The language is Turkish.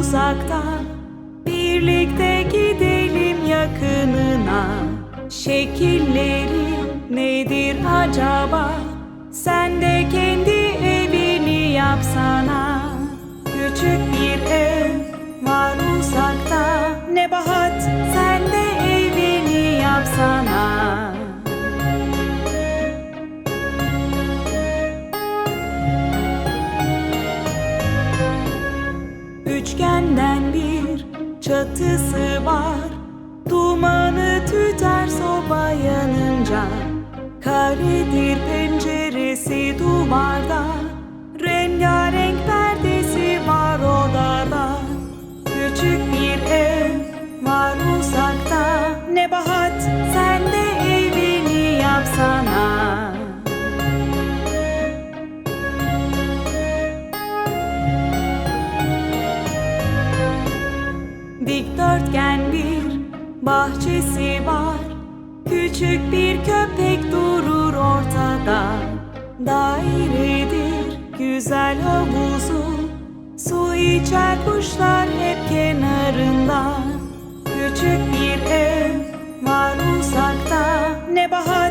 uzakta Birlikte gidelim yakınına. Şekilleri nedir acaba? Sen de kendi evini yapsana Küçük bir ev var uzakta Nebahat sen Üçgenden bir çatısı var. Dumanı tüter soba yanınca Karedir penceresi duvarda. Rengarenk perdesi var odada. Küçük bir ev var uzakta. Nebahat sen de evini yapsana Dikdörtgen bir bahçesi var. Küçük bir köpek durur ortada. Dairedir güzel havuzu. Su içer kuşlar hep kenarında. Küçük bir ev var uzakta. Nebahat